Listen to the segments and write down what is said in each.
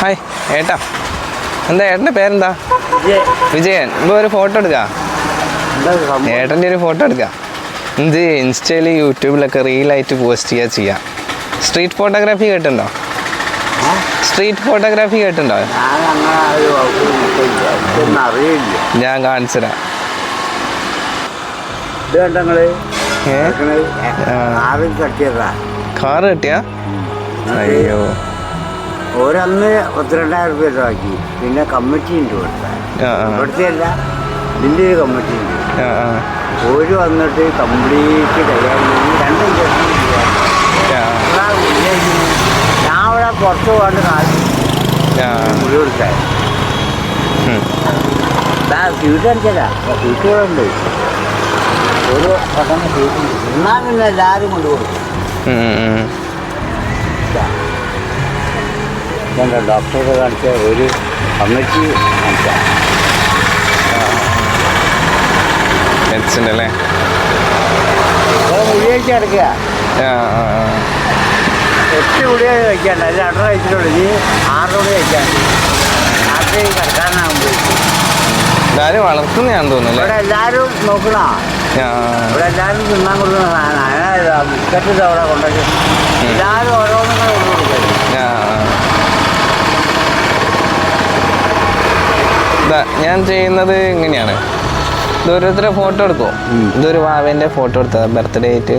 Hi ഏട്ടാ. എന്താ ഏട്ടന്റെ പേരെന്താ? വിജയൻ. ഇപ്പോൾ ഒരു ഫോട്ടോ എടുക്കാം? ഏട്ടന്റെ ഒരു ഫോട്ടോ എടുക്കാം? ഇത് ഇൻസ്റ്റയിൽ യൂട്യൂബിലൊക്കെ റീലായിട്ട് പോസ്റ്റ് ചെയ്യുക ചെയ്യാം. സ്ട്രീറ്റ് ഫോട്ടോഗ്രാഫി കേട്ടുണ്ടോ സ്ട്രീറ്റ് ഫോട്ടോഗ്രാഫി കേട്ടുണ്ടോ ഞാൻ കാണിച്ചു തരാം കാറ് കിട്ടിയാ? അയ്യോ. ഓരന്ന് പത്തിരണ്ടായിരം രൂപ ആക്കി പിന്നെ കമ്മിറ്റി ഉണ്ട് ഇവിടുത്തെ. ഇവിടുത്തെ അല്ല ഇതിന്റെ ഒരു കമ്മിറ്റി ഉണ്ട്. ഓര് വന്നിട്ട് കംപ്ലീറ്റ് കൈകാര്യം ചെയ്ത് രണ്ട്. ഞാൻ അവിടെ പുറത്ത് പോകാണ്ട് ആ. മുടി കൊടുക്കാൻ. സ്യൂട്ട് അടിച്ചതാ. സ്യൂട്ടുകളുണ്ട് ഒരു പട്ടണ സ്യൂട്ട് എന്നാൽ പിന്നെ എല്ലാവരും കൊണ്ടുപോകും. ഞാൻ ഡോക്ടറെ കാണിച്ച ഒരു അമ്മയ്ക്ക് കാണിച്ച. മെഡിസിന്റെ അല്ലേ? മുടിയേക്ക് കിടക്കുക ആ ആ ആ. എട്ട് മുടിയെ കഴിക്കണ്ട. അതിൽ രണ്ടര കഴിച്ചിട്ടുള്ളൂ. ഇനി ആറ് മണി കഴിക്കാൻ രാത്രി കിടക്കാനാകുമ്പോൾ ഇതാരും വളർത്തുന്നതാണെന്ന് തോന്നുന്നു ഇവിടെ നോക്കണം എല്ലാവരും നോക്കണ? ആ. ഇവിടെ എല്ലാവരും തിന്നാൻ കൊടുക്കുന്ന സാധനം. ബിസ്ക്കറ്റ് അവിടെ കൊണ്ടുവച്ച് എല്ലാവരും ഓരോന്നും കൊടുക്കുന്നത് ആ, ആ. ദാ, ഞാൻ ചെയ്യുന്നത് ഇങ്ങനെയാണ്. ദൂരത്തിലെ ഫോട്ടോ എടുക്കും. ഇതൊരു വാവേന്റെ ഫോട്ടോ എടുത്തത് ബർത്ത്ഡേ ആയിട്ട്.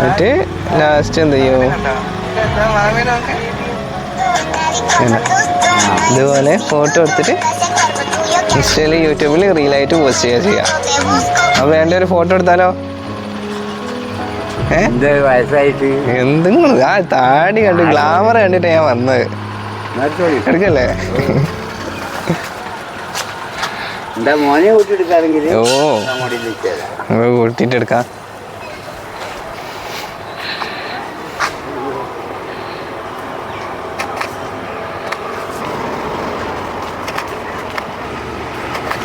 എന്നിട്ട് ലാസ്റ്റ് എന്ത് ചെയ്യും. ഇതുപോലെ ഫോട്ടോ എടുത്തിട്ട് ഇൻസ്റ്റയിൽ യൂട്യൂബിൽ റീലായിട്ട് പോസ്റ്റ് ചെയ്യുക ചെയ്യാം. അപ്പോൾ വേണ്ട ഒരു ഫോട്ടോ എടുത്താലോ? വയസ്സായിട്ട്. എന്തെങ്കിലും ആ താടി കണ്ട് ഗ്ലാമർ കണ്ടിട്ട് ഞാൻ വന്നത്. എടുക്കല്ലേ? ഓ. എടുക്കാം.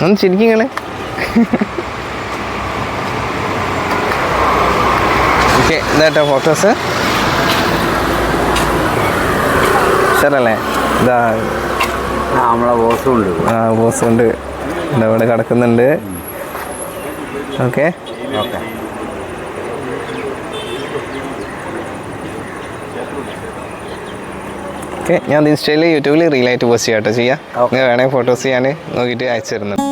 ഒന്ന് ചിരിക്കങ്ങളെ ഓക്കെ ഇതായിട്ട് ഫോട്ടോസ് ശരല്ലേ ഇതാ. നമ്മളെ ബോസുണ്ട് ആ ബോസുണ്ട് ഇതവിടെ കിടക്കുന്നുണ്ട്. ഓക്കെ. ഓക്കെ. ഓക്കെ ഞാൻ ഇൻസ്റ്റയിൽ യൂട്യൂബിൽ റീലായിട്ട് പോസ്റ്റ് ചെയ്യാം കേട്ടോ ചെയ്യാം. നിങ്ങൾ വേണമെങ്കിൽ ഫോട്ടോസ് ചെയ്യാൻ നോക്കിയിട്ട് അയച്ചു തരുന്നുണ്ട്.